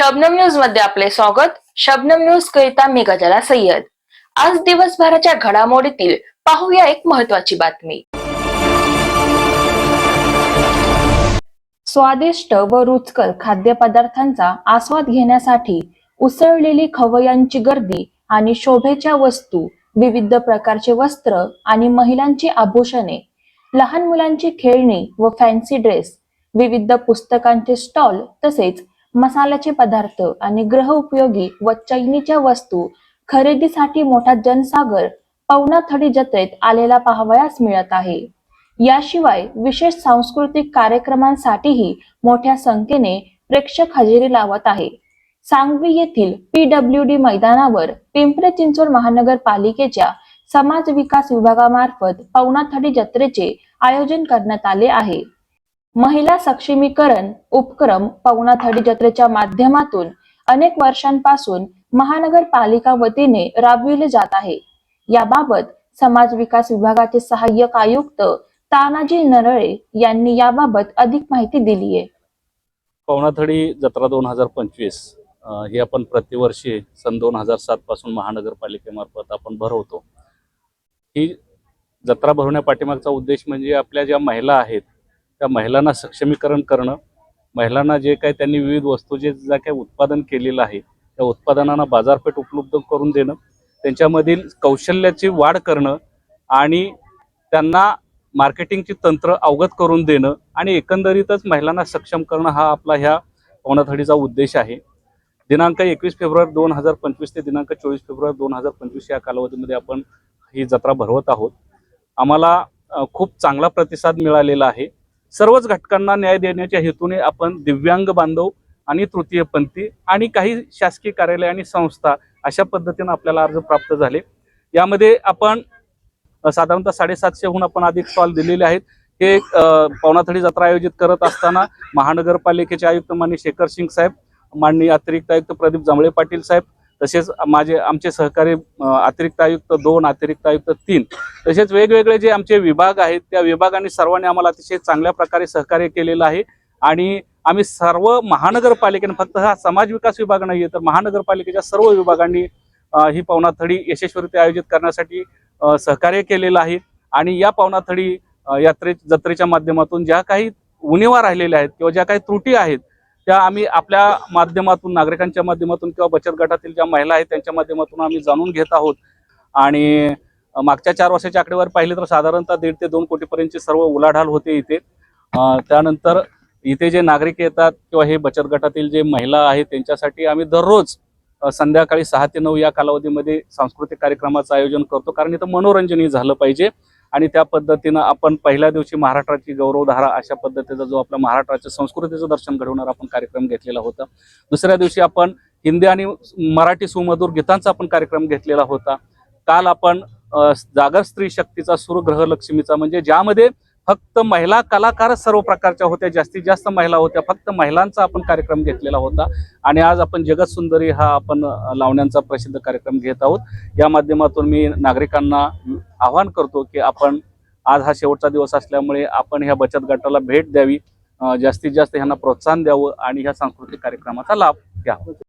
शबनम न्यूजमध्ये आपले स्वागत. शबनम न्यूज करिता मी गजाला सय्यद. आज दिवसभराच्या घडामोडीतील पाहूया एक महत्वाची बातमी. स्वादिष्ट व रुचकर खाद्यपदार्थांचा आस्वाद घेण्यासाठी उसळलेली खवयांची गर्दी आणि शोभेच्या वस्तू विविध प्रकारचे वस्त्र आणि महिलांची आभूषणे लहान मुलांची खेळणी व फॅन्सी ड्रेस विविध पुस्तकांचे स्टॉल तसेच मसाल्याचे पदार्थ आणि ग्रह उपयोगी व चैनीच्या वस्तू खरेदीसाठी मोठा जनसागर पवना थडी जत्रेत आलेला पाहावयास मिळत आहे. याशिवाय विशेष सांस्कृतिक कार्यक्रमांसाठीही मोठ्या संख्येने प्रेक्षक हजेरी लावत आहे. सांगवी येथील पीडब्ल्यू डी मैदानावर पिंपरी चिंचवड महानगरपालिकेच्या समाज विकास विभागामार्फत पवनाथडी जत्रेचे आयोजन करण्यात आले आहे. महिला सक्षमीकरण उपक्रम पवनाथडी जत्रेच्या माध्यमातून अनेक वर्षांपासून महानगरपालिका वतीने राबविले जात आहे. याबाबत समाज विकास विभागाचे सहाय्यक आयुक्त तानाजी नरळे यांनी याबाबत अधिक माहिती दिली आहे. पवनाथडी जत्रा दोन हजार पंचवीस ही आपण प्रतिवर्षी सन दोन हजार सात पासून महानगरपालिकेमार्फत आपण भरवतो. ही जत्रा भरवण्या पाठीमागचा उद्देश म्हणजे आपल्या ज्या महिला आहेत त्या महिलांना सक्षमीकरण करणं महिलांना जे काही त्यांनी विविध वस्तू जे ज्या काही उत्पादन केलेलं आहे त्या उत्पादनांना बाजारपेठ उपलब्ध करून देणं त्यांच्यामधील कौशल्याची वाढ करणं आणि त्यांना मार्केटिंगची तंत्र अवगत करून देणं आणि एकंदरीतच महिलांना सक्षम करणं हा आपला ह्या पवनाथडीचा उद्देश आहे. दिनांक एकवीस फेब्रुवारी दोन हजार पंचवीस ते दिनांक चोवीस फेब्रुवारी दोन हजार पंचवीस या कालावधीमध्ये आपण ही जत्रा भरवत आहोत. आम्हाला खूप चांगला प्रतिसाद मिळालेला आहे. सर्वच घटकांना न्याय देण्याच्या हेतूने आपण दिव्यांग बांधव आणि तृतीयपंथी आणि काही शासकीय कार्यालय आणि संस्था अशा पद्धतीनं आपल्याला अर्ज प्राप्त झाले. यामध्ये आपण साधारणतः साडेसातशेहून आपण अधिक स्टॉल दिलेले आहेत. हे अ, पवनाथडी जत्रा आयोजित करत असताना महानगरपालिकेचे आयुक्त माननीय शेखर सिंग साहेब माननीय अतिरिक्त आयुक्त प्रदीप जांभळे पाटील साहेब तसेच माझे आमचे सहकारी अतिरिक्त आयुक्त दोन अतिरिक्त आयुक्त तीन तसेच वेगवेगळे जे आमचे विभाग आहेत त्या विभागांनी सर्वांनी आम्हाला अतिशय चांगल्या प्रकारे सहकार्य केलेलं आहे. आणि आम्ही सर्व महानगरपालिकेने फक्त हा समाज विकास विभाग नाही तर महानगरपालिकेच्या सर्व विभागांनी ही पवनाथडी यशस्वीरित्या आयोजित करण्यासाठी सहकार्य केलेलं आहे. आणि या पवनाथडी यात्रे जत्रेच्या माध्यमातून ज्या काही उणीवा राहिलेल्या आहेत किंवा ज्या काही त्रुटी आहेत त्या आम्ही आपल्या माध्यमातून नागरिकांच्या माध्यमातून किंवा बचत गटातील ज्या महिला आहेत त्यांच्या माध्यमातून आम्ही जाणून घेत आहोत. आणि मागच्या चार वर्षाच्या आकडेवारी पाहिली तर साधारणतः दीड ते दोन कोटीपर्यंतची सर्व उलाढाल होते इथे. त्यानंतर इथे जे नागरिक येतात किंवा हे बचत गटातील जे महिला आहेत त्यांच्यासाठी आम्ही दररोज संध्याकाळी सहा ते नऊ या कालावधीमध्ये सांस्कृतिक कार्यक्रमाचं आयोजन करतो. कारण इथं मनोरंजनही झालं पाहिजे. आणि त्या पद्धतीनं आपण पहिल्या दिवशी महाराष्ट्राची गौरवधारा अशा पद्धतीचा जो आपला महाराष्ट्राच्या संस्कृतीचं दर्शन घडवणार आपण कार्यक्रम घेतलेला होता. दुसऱ्या दिवशी आपण हिंदी आणि मराठी सुमधुर गीतांचा आपण कार्यक्रम घेतलेला होता. काल आपण जागर स्त्री शक्तीचा सूर्यग्रह लक्ष्मीचा म्हणजे ज्यामध्ये फक्त महिला कलाकार सर्व प्रकारच्या होत्या जास्तीत जास्त महिला होत्या फक्त महिलांचा आपण कार्यक्रम घेतलेला होता. आणि आज आपण जगत सुंदरी हा आपण लावण्यांचा प्रसिद्ध कार्यक्रम घेत आहोत. या माध्यमातून मी नागरिकांना आवाहन करतो की आपण आज हा शेवटचा दिवस असल्यामुळे आपण ह्या बचत गटाला भेट द्यावी. जास्तीत जास्त ह्यांना प्रोत्साहन द्यावं आणि ह्या सांस्कृतिक कार्यक्रमाचा लाभ घ्यावा.